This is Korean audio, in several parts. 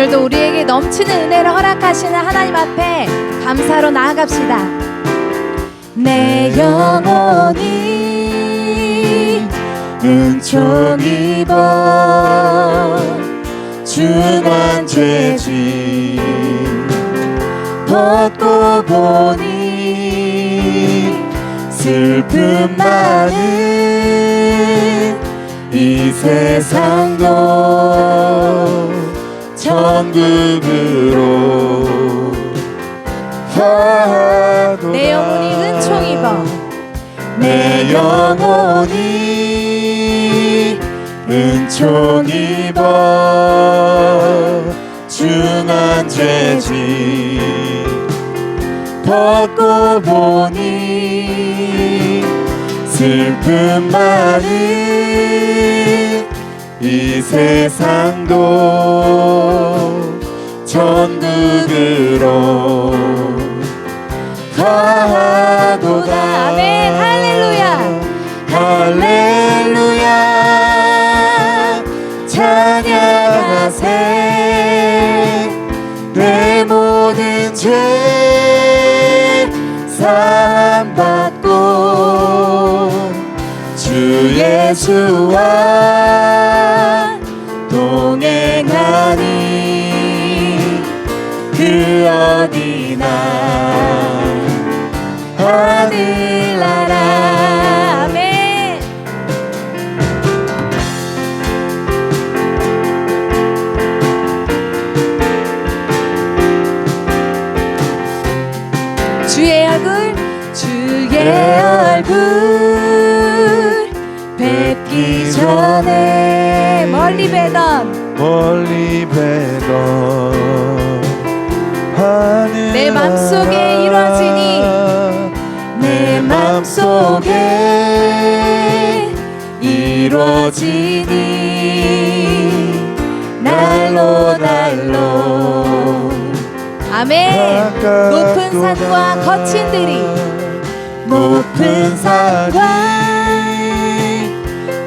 오늘도 우리에게 넘치는 은혜를 허락하시는 하나님 앞에 감사로 나아갑시다. 내 영혼이 은총 입어 중한 죄지 벗고 보니 슬픔 많은 이 세상도 천국으로 가도다 내 영혼이 은총 입어 내 영혼이 은총 입어 중한 죄지 벗고 보니 슬픔 많은 이 세상도 천국으로 가도다. 아멘. 할렐루야. 할렐루야. 찬양하세. 내 모든 죄 사함받고 주 예수와 어디나. 하늘나라. 주의 얼굴 주의 얼굴. 뵙기 전에 멀리 뵈던 멀리 이루어지니 날로 날로. 아멘. 높은 산과 거친 들이 높은 산과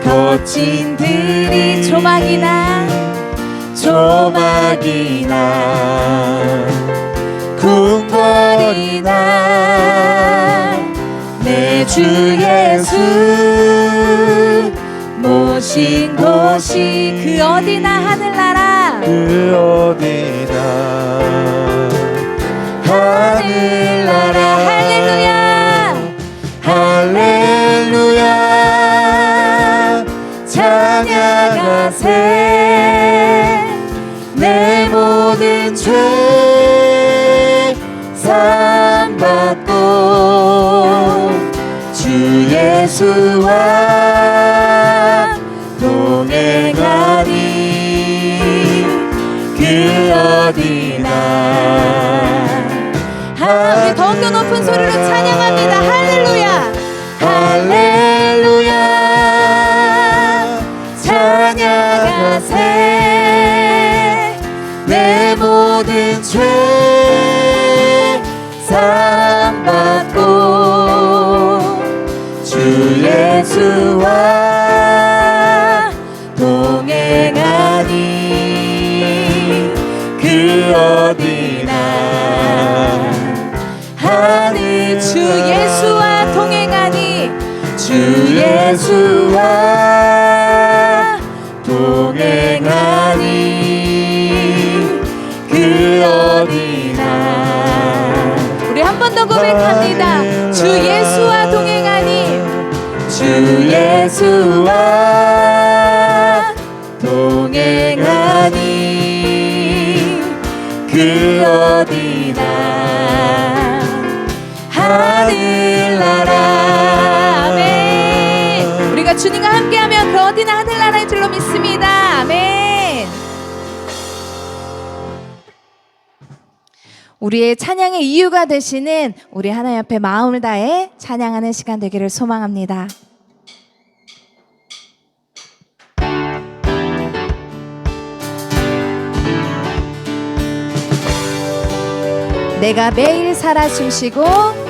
거친 들이 조막이나 조막이나 궁궐이나 내 주 예수 모신 곳이 그 어디나 하늘나라. 그 어디나 하늘나라. 할렐루야. 할렐루야. 찬양하세. 내 모든 죄 사함받고 주 예수와 모든 죄 주님과 함께하면 그 어디나 하늘나라인 줄로 믿습니다 아멘 우리의 찬양의 이유가 되시는 우리 하나님 앞에 마음을 다해 찬양하는 시간 되기를 소망합니다. 내가 매일 살아 숨쉬고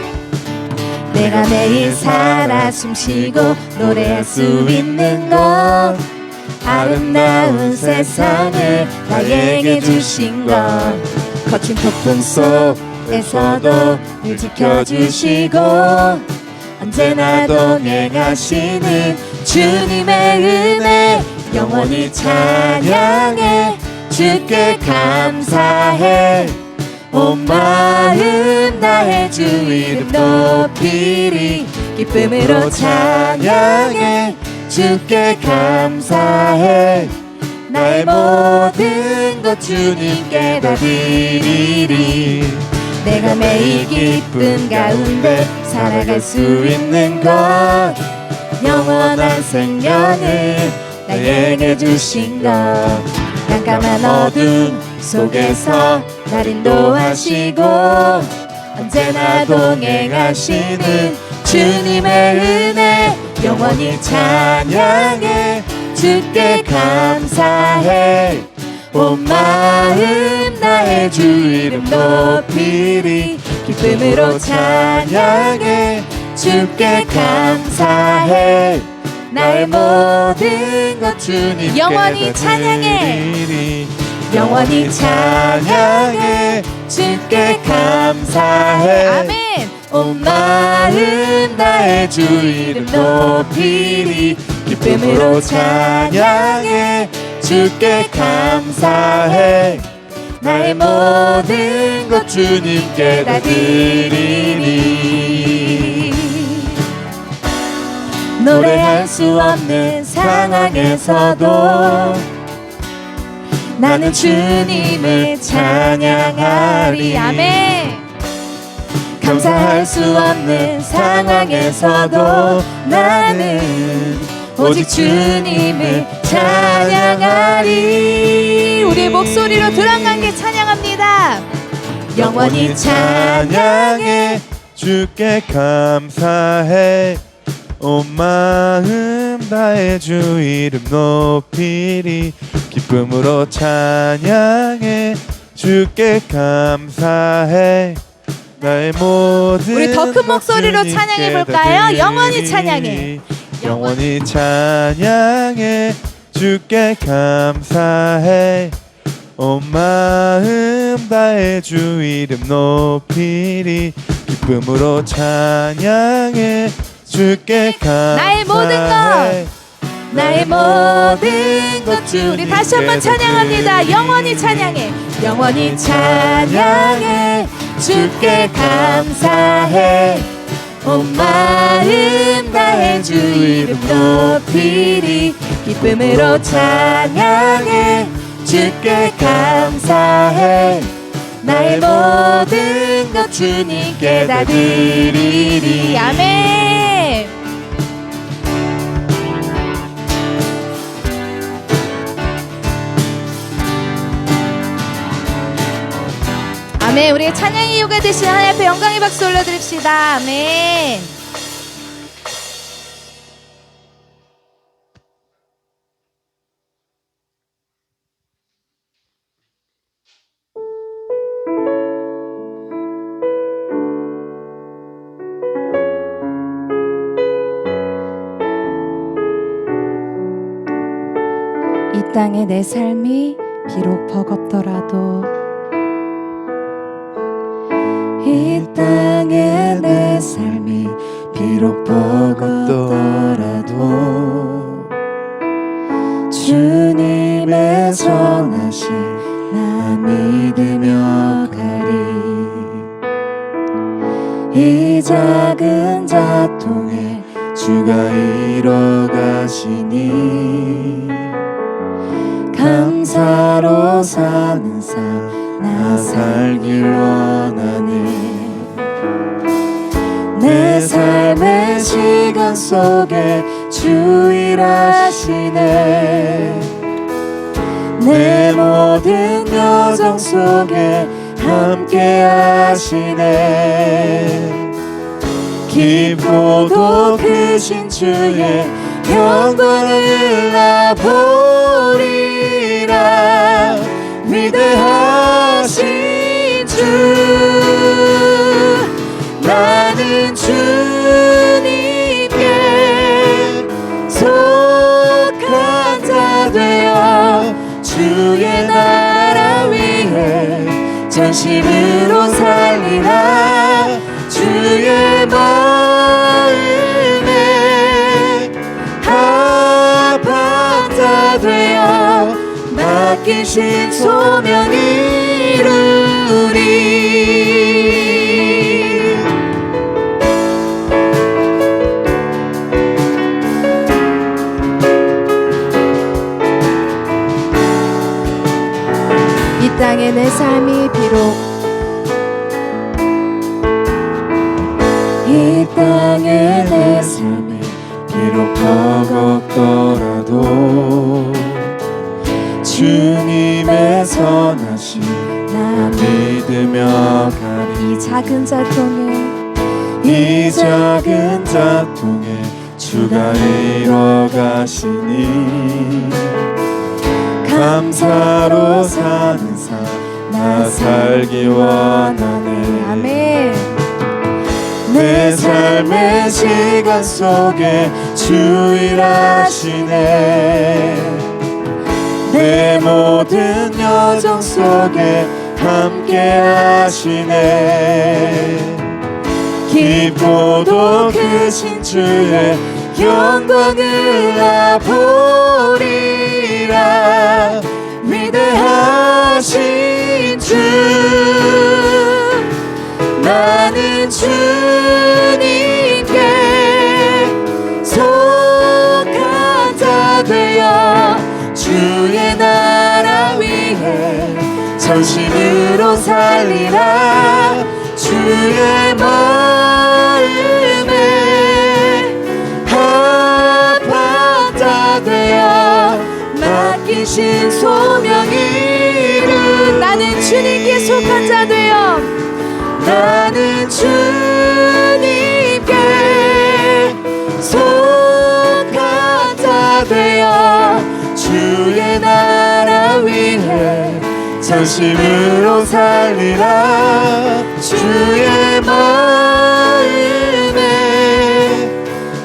내가 매일 살아 숨쉬고 노래할 수 있는 것. 아름다운 세상을 나에게 주신 것. 거친 폭풍 속에서도 늘 지켜주시고 언제나 동행하시는 주님의 은혜 영원히 찬양해. 주께 감사해 온 마음 다해 주 이름 높이리 기쁨으로 찬양해 주께 감사해. 나의 모든 것 주님께 다 드리리. 내가 매일 기쁨 가운데 살아갈 수 있는 것 영원한 생명을 나에게 주신 것. 깜깜한 어둠 속에서 날 인도하시고 언제나 동행하시는 주님의 은혜 영원히 찬양해. 주께 감사해. 온 마음 나의 주 이름 높이리 기쁨으로 찬양해. 주께 감사해. 나의 모든 것 주님께 영원히 찬양해 영원히 찬양해. 주께 감사해. 아멘. 온 마음 나의 주 이름 높이리. 기쁨으로 찬양해. 주께 감사해. 나의 모든 것 주님께 다 드리리. 노래할 수 없는 상황에서도 나는 주님을 찬양하리. 아멘. 감사할 수 없는 상황에서도 나는 오직 주님을 찬양하리. 우리의 목소리로 드럼 관계 찬양합니다. 영원히 찬양해 주께 감사해. 온 마음 다해 주 이름 높이리 기쁨으로 찬양해 주께 감사해. 나의 모든 우리 더큰 것 목소리로 찬양해 볼까요? 영원히 찬양해. 영원히 찬양해 주께 감사해. 온 마음 다해 주 이름 높이리. 기쁨으로 찬양해 주께 감사해 나의 모든 것, 나의 모든 것 주 우리 다시 한번 찬양합니다. 영원히 찬양해. 영원히 찬양해. 주께 감사해. 온 마음 다해 주 이름 높이리 기쁨으로 찬양해. 주께 감사해. 나의 모든 것 주님께 다 드리리 아멘 아멘 우리의 찬양의 이유가 되신 하나님 앞에 영광의 박수 올려드립시다. 아멘. 이 땅에 내 삶이 비록 버겁더라도 이 땅에 내 삶이 비록 버겁더라도 주님의 선하심 나 믿으며 가리. 이 작은 자통에 주가 이뤄가시니 감사로 사는 삶 나 살길 원하 시간 속에 주 일하시네. 내 모든 여정 속에 함께 하시네. 깊고도 크신 주의 영광을 나보리라. 위대하신 주의 나라 위에 전심으로 살리라. 주의 마음에 아파트 되어 맡기신 소명이를 땅의 내 삶이 비록 이 땅의 내 삶이 비록 버겁더라도 주님의 선하심 나 믿으며 가리. 이 작은 자통에 이 작은 자통에 주가 이뤄 가시니 감사로 사는 삶 나 살기 원하네. 아멘. 내 삶의 시간 속에 주 일하시네. 내 모든 여정 속에 함께 하시네. 깊고도 크신 주의 영광을 나 보리라. 위대하신 주 나는 주님께 속한 자 되어 주의 나라 위해 전심으로 살리라. 주의 마음에 합한 자 되어 맡기신 나는 주님께 속한 자 되어 나는 주님께 속한 자 되어 주의 나라 위해 전심으로 살리라. 주의 마음에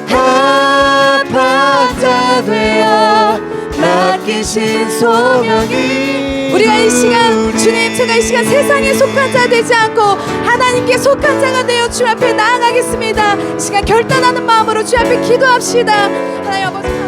합한 자 되어 맡기신 소명이 우리가 이 시간 주님 제가 이 시간 세상에 속한 자 되지 않고 하나님께 속한 자가 되어 주 앞에 나아가겠습니다. 이 시간 결단하는 마음으로 주 앞에 기도합시다. 하나님 아버지